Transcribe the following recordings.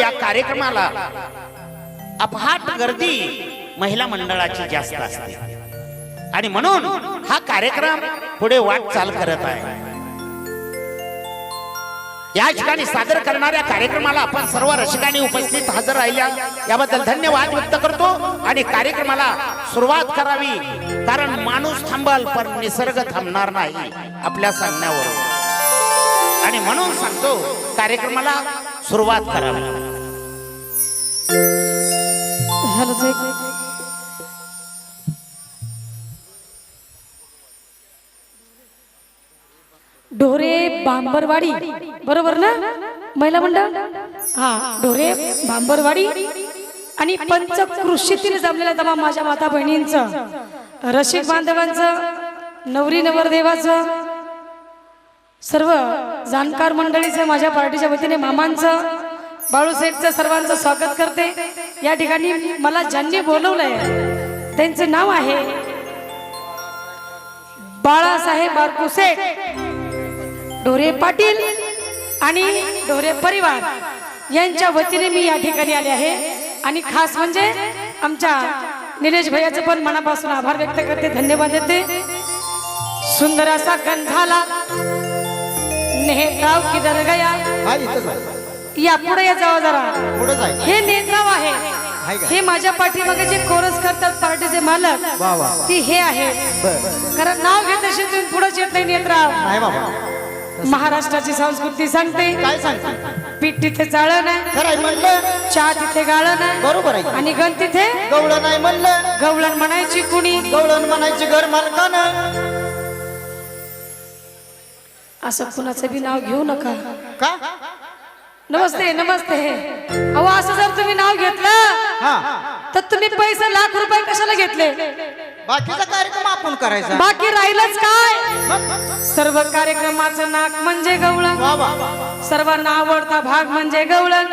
या कार्यक्रमाला अपहाट गर्दी महिला मंडळाची जास्त असते. आणि म्हणून हा कार्यक्रम पुढे वाटचाल करत आहे. या ठिकाणी सादर करणाऱ्या कार्यक्रमाला आपण सर्व रसिकांनी उपस्थित हजर राहिल्या. याबद्दल धन्यवाद व्यक्त करतो आणि कार्यक्रमाला सुरुवात करावी कारण माणूस थांबल पण निसर्ग थांबणार नाही आपल्या सांगण्यावर आणि म्हणून सांगतो कार्यक्रमाला सुरुवात करावी ढोरे बांबरवाडी बरोबर ना? महिला मंडळ? हा ढोरे बांबरवाडी आणि पंचकृषीतील जमलेल्या जमा माझ्या माता बहिणींचं रसिक बांधवांचं नवरी नवरदेवाचं सर्व जाणकार मंडळीचं माझ्या पार्टीच्या वतीने मामांचं बाळूसेठचं सर्वांचं स्वागत करते. या ठिकाणी मला ज्यांनी बोलवलंय त्यांचं नाव आहे बाळासाहेब बारकुसेठ ढोरे पाटील आणि ढोरे परिवार यांच्या वतीने मी या ठिकाणी आले आहे. आणि खास म्हणजे आमच्या निलेश भैयाचं पण मनापासून आभार व्यक्त करते धन्यवाद देते. सुंदर असा गंधाला नेहगाव किधर गया? हा इथंच आहे. या पुढे या जावा जरा. पुढे जाय हे नेत्राव आहे? हे माझ्या पाठीमागे जे कोरस करतात पार्टीचे मालक वा वा ती हे आहे. बर. कारण नाव घेत असेल तुम्ही पुढेच येत नाही नेत्राव. नाही बाबा. महाराष्ट्राची संस्कृती सांगते. काय सांगते? पीठ तिथे चाळण आहे खरं आहे. म्हणलं चहा तिथे गाळण आहे बरोबर आहे. आणि गण तिथे गवळण नाही म्हणलं. गवळण म्हणायची कुणी? गवळण म्हणायची घर मालकानं. असं कुणाचं बी नाव घेऊ नका. का? नमस्ते नमस्ते. अहो असं जर तुम्ही नाव घेतलं हा. तर तुम्ही पैसे लाख रुपये कशाला घेतले? बाकीचा कार्यक्रम आपण करायचा. बाकी राहिलंच काय? सर्व कार्यक्रमाचं नाक म्हणजे गवळण. सर्वांना आवडता भाग म्हणजे गवळण.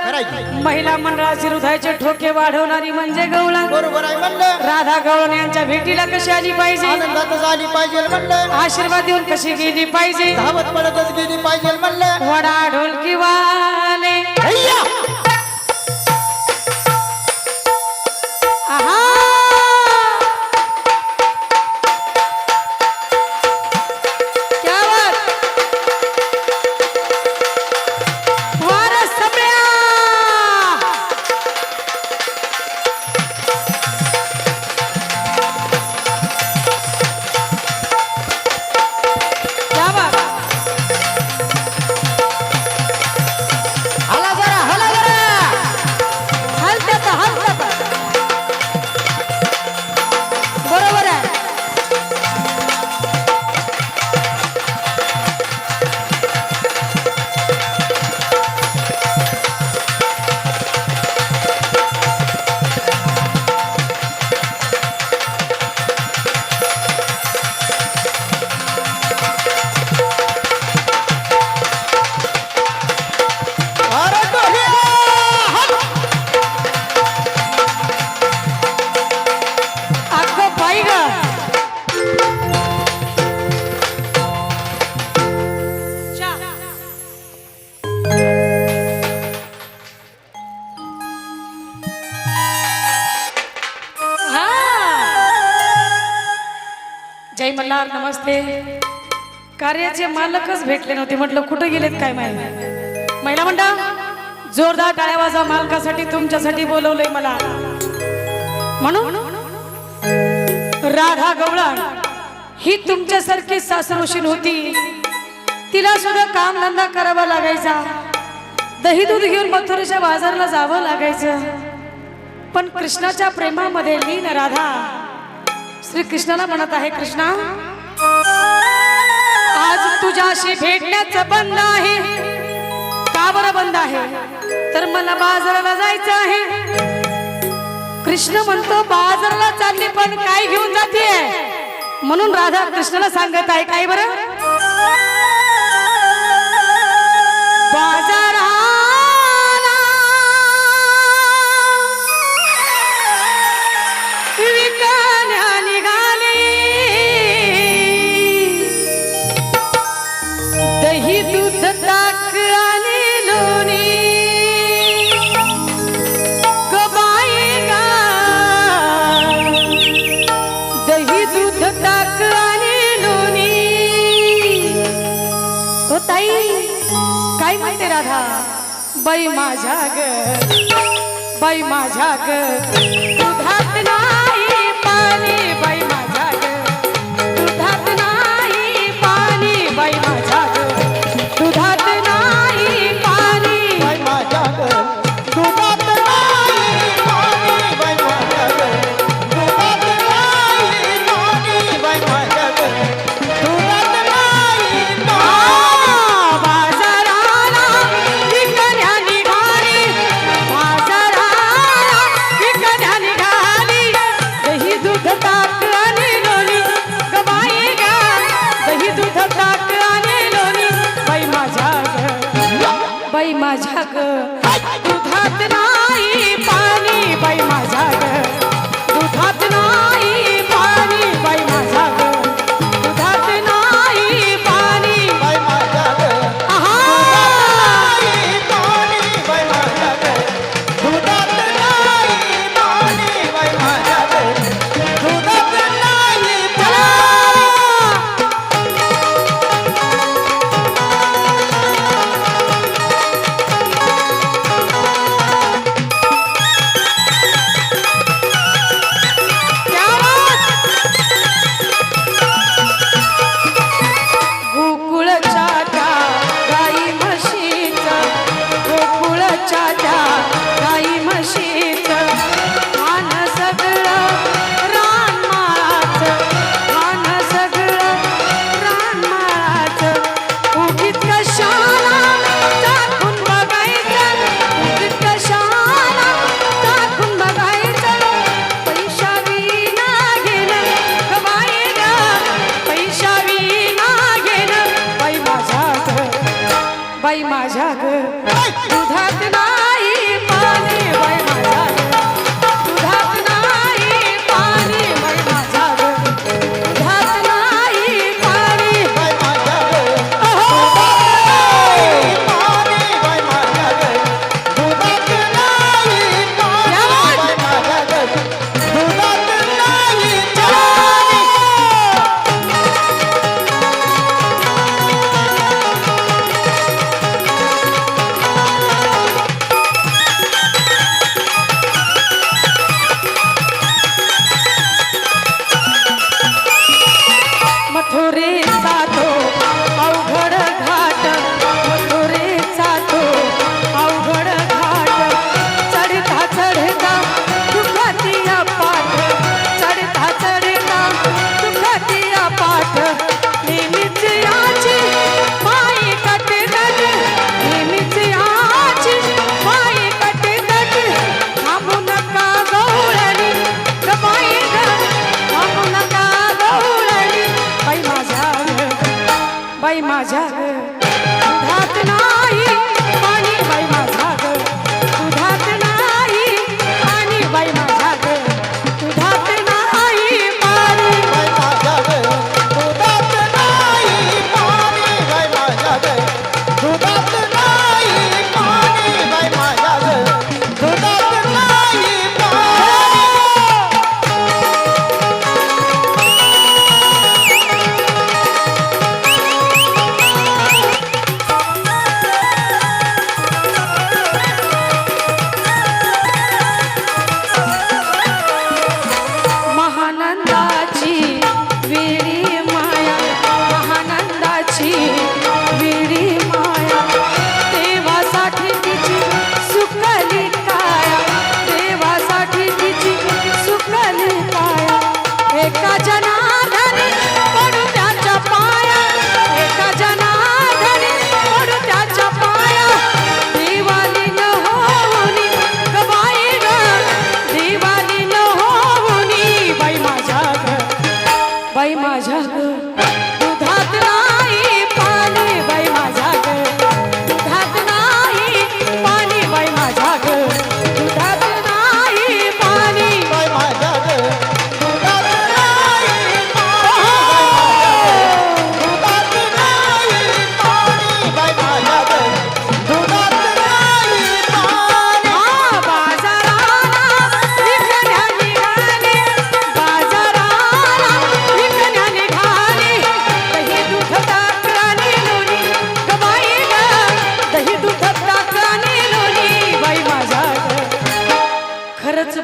महिला मंडळाचे हृदयाचे ठोके वाढवणारी म्हणजे गवळण. बरोबर आहे म्हणलं. राधा गवळण यांच्या भेटीला कशी आली पाहिजे? आली पाहिजे म्हणलं. आशीर्वाद देऊन कशी गेली पाहिजे? धावत पडतच गेली पाहिजे म्हणलं. वडा ढोलकी वाले. जय नमस्ते. कार्याचे मालकच भेटले नव्हते. म्हटलं कुठे गेलेत काय माहिती? महिला मंडळ जोरदार टाळ्या वाजा मालकासाठी तुमच्यासाठी बोलवलंय मला. म्हणून राधा गवळण ही तुमच्यासारखी सासरोशीन होती. तिला सुद्धा काम धंदा करावा लागायचा. दही दूध घेऊन मथुरेच्या बाजारला जावं लागायचं. पण कृष्णाच्या प्रेमामध्ये लीन राधा. श्री कृष्णाला म्हणत आहे कृष्णा तुझ्याशी भेटण्याचं बंद आहे का बरं बंद आहे? तर मला बाजाराला जायचं आहे. कृष्ण म्हणतो बाजाराला चालली पण काय घेऊन जाते म्हणून राधा कृष्णाला सांगत आहे काय बरं? बाजार ते राधा. बाई माझ्या ग. बाई माझ्या ग. माई माझ्या ग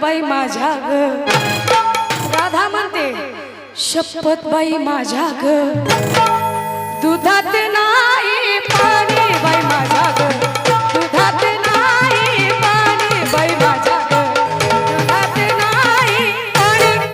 बाई माझ्या ग राधा म्हणते शपथ बाई माझ्या ग दुधात ना